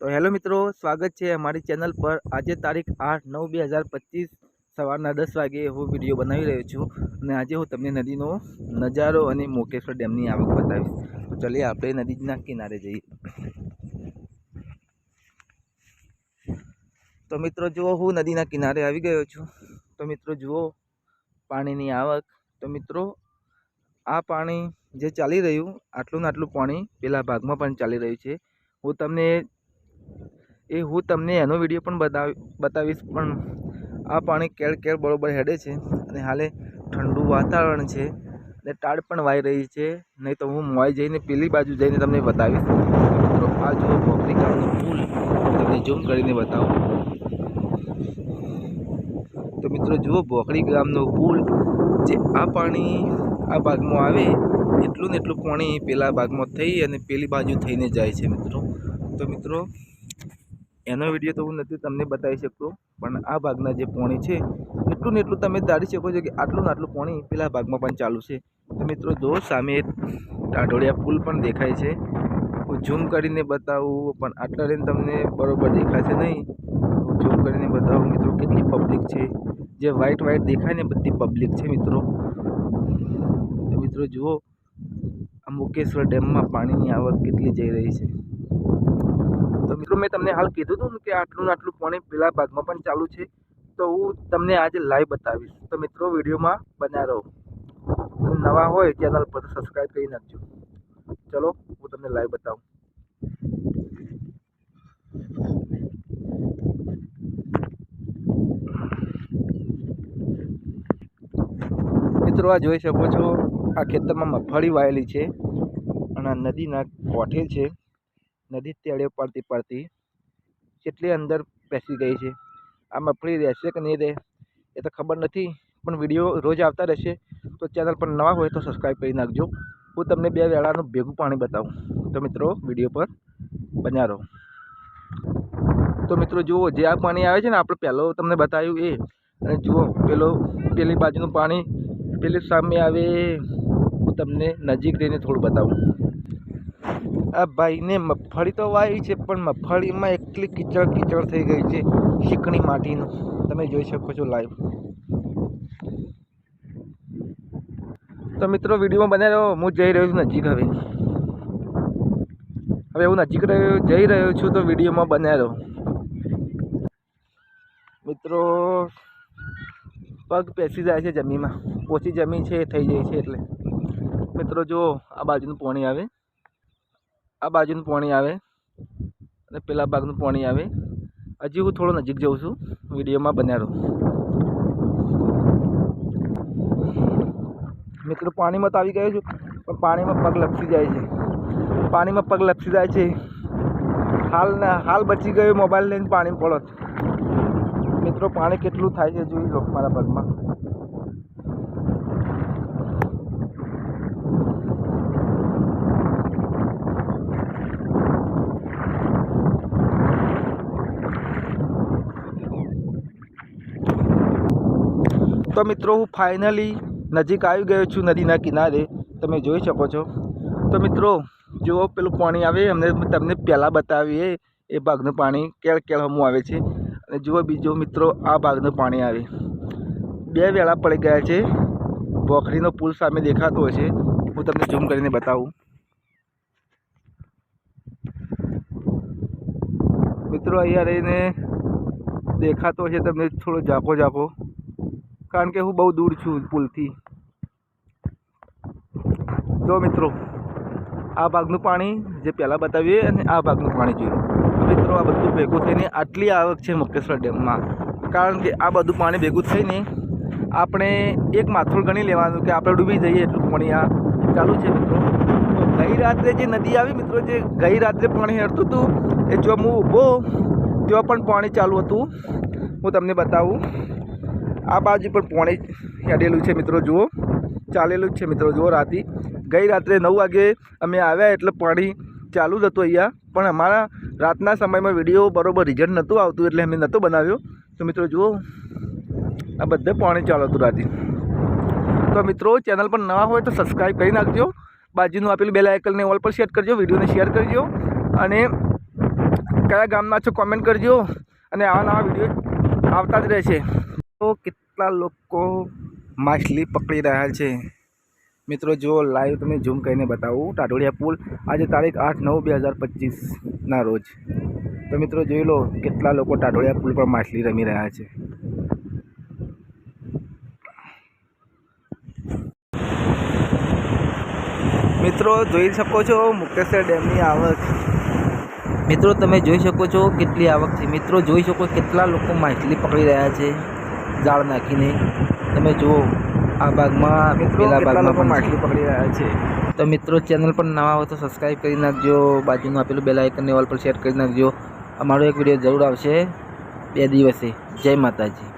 તો હેલો મિત્રો, સ્વાગત છે અમારી ચેનલ પર. આજે તારીખ આઠ નવ બે હજાર પચીસ સવારના દસ વાગે હું વીડિયો બનાવી રહ્યો છું અને આજે હું તમને નદીનો નજારો અને મોકેશ્વર ડેમની આવક બતાવીશ. તો ચલીએ આપણે નદીના કિનારે જઈએ. તો મિત્રો, જુઓ, હું નદીના કિનારે આવી ગયો છું. તો મિત્રો, જુઓ, પાણીની આવક. તો મિત્રો, આ પાણી જે ચાલી રહ્યું, આટલું ને આટલું પાણી પેલા ભાગમાં પણ ચાલી રહ્યું છે. હું તમને એ હું તમને એનો વીડિયો પણ બતાવી, બતાવીશ, પણ આ પાણી કેળ કેળ બરોબર હેડે છે અને હાલે ઠંડુ વાતાવરણ છે અને ટાળ પણ વાઈ રહી છે, નહીં તો હું મોઈ જઈને પેલી બાજુ જઈને તમને બતાવીશ. મિત્રો, આ જુઓ પોખરી ગામનો પુલ તમને ઝૂમ કરીને બતાવું. તો મિત્રો, જુઓ બોકડી ગામનો પુલ જે આ પાણી આ ભાગમાં આવે, એટલું ને એટલું પાણી પેલા ભાગમાં થઈ અને પેલી બાજુ થઈને જાય છે મિત્રો. તો મિત્રો એનો વીડિયો તો હું નથી તમને બતાવી શકતો, પણ આ ભાગના જે પોણી છે, એટલું ને એટલું તમે ધારી શકો છો કે આટલું ને આટલું પોણી પેલા ભાગમાં પણ ચાલુ છે. તો મિત્રો જો સામે ટાઢોળિયા પુલ પણ દેખાય છે. હું ઝૂમ કરીને બતાવું, પણ આટલા રહીને તમને બરોબર દેખાશે નહીં. હું ઝૂમ કરીને બતાવું મિત્રો કેટલી પબ્લિક છે. જે વ્હાઈટ વ્હાઈટ દેખાય ને બધી પબ્લિક છે મિત્રો. તો મિત્રો જુઓ, આ મુકેશ્વર ડેમમાં પાણીની આવક કેટલી જઈ રહી છે. તો મિત્રો મેં તમને હાલ કીધું હતું કે આટલું આટલું પાણી પેલા ભાગમાં પણ ચાલુ છે, તો હું તમને આજે લાઈવ બતાવીશ. તો મિત્રો વિડીયોમાં બન્યા રહો. નવા હોય ચેનલ પર સબસ્ક્રાઈબ કરી નાખજો. ચલો, હું તમને લાઈવ બતાવું. મિત્રો આ જોઈ શકો છો, આ ખેતરમાં મગફળી વાયેલી છે અને નદીના કોઠે છે. નદી તેડે પડતી પડતી કેટલી અંદર બેસી ગઈ છે. આ મગફળી રહેશે કે નહીં રહે, એ તો ખબર નથી, પણ વીડિયો રોજ આવતા રહેશે. તો ચેનલ પર નવા હોય તો સબસ્ક્રાઈબ કરી નાખજો. હું તમને બે વેળાનું ભેગું પાણી બતાવું. તો મિત્રો, વીડિયો પર બન્યા રહો. તો મિત્રો, જુઓ, જે આ પાણી આવે છે ને, આપણે પહેલો તમને બતાવ્યું એ. અને જુઓ, પેલો, પેલી બાજુનું પાણી, પેલી સામે આવે, હું તમને નજીક જઈને થોડું બતાવું. આ ભાઈને મગફળી તો વાવી છે, પણ મગફળીમાં એટલી કીચડ કીચડ થઈ ગઈ છે ચીકણી માટીનું. તમે જોઈ શકો છો લાઈવ તો મિત્રો, વિડીયોમાં બનાવ્યો હું જઈ રહ્યો છું નજીક હવે. હવે હું નજીક રહ્યો, જઈ રહ્યો છું તો વિડીયોમાં બનાવ્યો મિત્રો, પગ પેસી જાય છે જમીનમાં. ઓછી જમીન છે, એ થઈ જાય છે એટલે. મિત્રો જો આ બાજુનું પાણી આવે. આ બાજુનું પાણી આવે અને પેલા ભાગનું પાણી આવે. હજી હું થોડો નજીક જઉં છું. વિડીયોમાં બન્યા રહું મિત્રો, પાણીમાં તો આવી ગયો છું, પણ પાણીમાં પગ લપસી જાય છે. પાણીમાં પગ લપસી જાય છે. હાલ હાલ બચી ગયો મોબાઈલ લઈને પાણી પડો મિત્રો, પાણી કેટલું થાય છે, જોઈ લો મારા પગમાં. તો મિત્રો, હું ફાઇનલી નજીક આવી ગયો છું નદીના કિનારે. તમે જોઈ શકો છો. તો મિત્રો, જુઓ પેલું પાણી આવે, અમને તમને પહેલાં બતાવીએ એ ભાગનું પાણી કેળ કેળ હમું આવે છે. અને જુઓ બીજો મિત્રો, આ ભાગનું પાણી આવે. બે વેળા પડી ગયા છે. ભોખરીનો પુલ સામે દેખાતો હોય છે. હું તમને ઝૂમ કરીને બતાવું. મિત્રો, અહીંયા રહીને દેખાતો છે તમને થોડો ઝાંકો ઝાંકો કારણ કે હું બહુ દૂર છું પુલથી. જો મિત્રો, આ ભાગનું પાણી જે પહેલાં બતાવીએ અને આ ભાગનું પાણી જોયું. મિત્રો, આ બધું ભેગું થઈને આટલી આવક છે મુકેશ્વર ડેમમાં. કારણ કે આ બધું પાણી ભેગું થઈને આપણે એક માથું ગણી લેવાનું કે આપણે ડૂબી જઈએ એટલું પાણી આ ચાલુ છે મિત્રો. ગઈ રાત્રે જે નદી આવી મિત્રો, જે ગઈ રાત્રે પાણી હેડતું હતું, એ જો હું ઊભો, ત્યાં પણ પાણી ચાલુ હતું. હું તમને બતાવું. આ બાજુ પણ પાણી હેડેલું છે મિત્રો, જુઓ. ચાલેલું જ છે મિત્રો, જુઓ રાતે. ગઈ રાત્રે નવ વાગે અમે આવ્યા એટલે પાણી ચાલુ જ હતું અહીંયા. પણ અમારા રાતના સમયમાં વીડિયો બરોબર રિઝલ્ટ નહોતું આવતું એટલે અમે નહોતો બનાવ્યો. તો મિત્રો, જુઓ. આ બધે પાણી ચાલુ હતું રાતે. તો મિત્રો, ચેનલ પર નવા હોય તો સબસ્ક્રાઈબ કરી નાખજો. બાજુનું આપેલું બેલ આઇકનને ઓલ પર શેર કરજો, વિડીયોને શેર કરજો. અને કયા ગામના છો કોમેન્ટ કરજો. અને આવા નવા વીડિયો આવતા જ રહેશે. તો કેટલા લોકો માછલી પકડી રહ્યા છે? મિત્રો, જો લાઈવ તમે ઝૂમ કરીને બતાવું ટાટોડિયા પુલ આજે તારીખ આઠ નવ બે હજાર પચીસના રોજ. તો મિત્રો, જોઈ લો કેટલા લોકો ટાટોડિયા પુલ પર માછલી રમી રહ્યા છે. મિત્રો, જોઈ શકો છો મુકેશ્વર ડેમની આવક. મિત્રો, તમે જોઈ શકો છો કેટલી આવક છે મિત્રો, જોઈ શકો કેટલા લોકો માછલી પકડી રહ્યા છે. જાળ નાખીને. તમે જુઓ આ ભાગમાં પેલા ભાગમાં પણ માછલી પકડી રહ્યા છે? તો મિત્રો ચેનલ પર નવા હોય તો સબસ્ક્રાઈબ કરી નાખજો. બાજુનું આપેલું બેલ આઇકનને ઓલ પર શેર કરી નાખજો. અમારો એક વીડિયો જરૂર આવશે. બે દિવસે. જય માતાજી.